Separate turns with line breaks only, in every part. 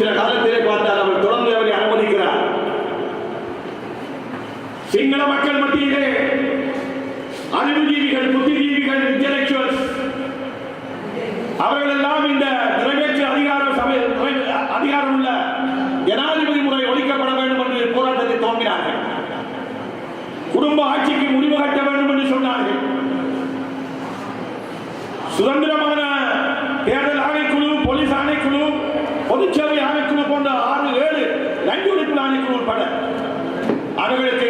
சில காலத்திலே பார்த்தால் அவர் தொடர்ந்து அவரை அனுமதிக்கிறார் சிங்கள மக்கள் மத்தியிலே அறிவுஜீவிகள் புத்திஜீவிகள் இன்டலெக்சுவல்ஸ் அவர்கள் எல்லாம் இந்த நிறைவேற்று அதிகார சபை அதிகாரம் உள்ள ஜனாதிபதி முறை ஒழிக்கப்பட வேண்டும் என்று போராட்டத்தை துவங்கினார்கள். குடும்ப ஆட்சிக்கு முடிவு கட்ட வேண்டும் என்று சொன்னார்கள். சுதந்திரமான பொதுச்சேவை ஆணைக்குழு போன்ற ஆறு ஏழு நன்றி ஒழிப்பு ஆணைக்குழு பட. அவர்களுக்கு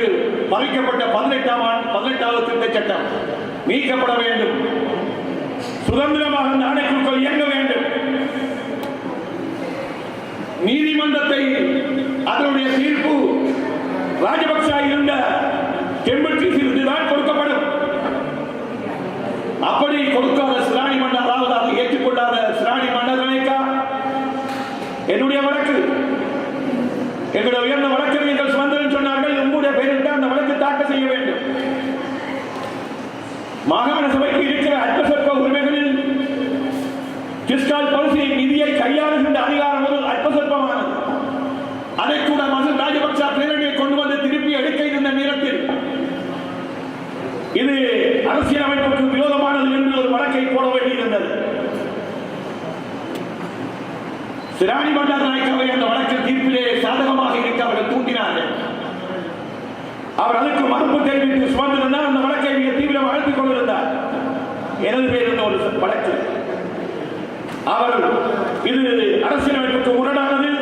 மறைக்கப்பட்ட பதினெட்டாம் ஆண்டு பதினெட்டாவது திருத்த சட்டம். நீக்கப்பட வேண்டும். சுதந்திரமாக இந்த ஆணைக்குழுக்கள் இயங்க வேண்டும். நீதிமன்றத்தை அதனுடைய என்னுடைய வழக்கு. எங்களுடைய உயர்ந்த வழக்கு நீங்கள் சுதந்திரம் சொன்னார்கள். உங்களுடைய பெயரிட்டு அந்த வழக்கு தாக்கல் செய்ய வேண்டும். மாகாண சபைக்கு இருக்கிற அற்பசற்ப உரிமைகளில் கிறிஸ்டால் பரிசு நிதியை கையாளுகின்ற அதிகாரம் ஒரு அற்பசற்பமானது அதை கூட மசூத் ராஜபக்சா பேரணியை கொண்டு வந்து திருப்பி எடுக்க இருந்த நேரத்தில் இது அரசியலமைப்புக்கு விரோதமான என்று ஒரு வழக்கை போட வேண்டியிருந்தது சிராணி பண்டார் நாயக்காவை அந்த வழக்கில் தீர்ப்பிலே சாதகமாக இருக்க அவர்கள் தூண்டினார்கள். அவர் அதற்கு மறுப்பு தெரிவித்து சுமந்திருந்தார் அந்த வழக்கை மிக தீவிரம் அழுத்திக் கொண்டிருந்தார். எனது பேர் இருந்த ஒரு வழக்கு அவர் இது அரசியலமைப்புக்கு முரணானது.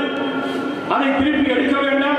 அதை திருப்பி எடுக்க வேண்டாம்.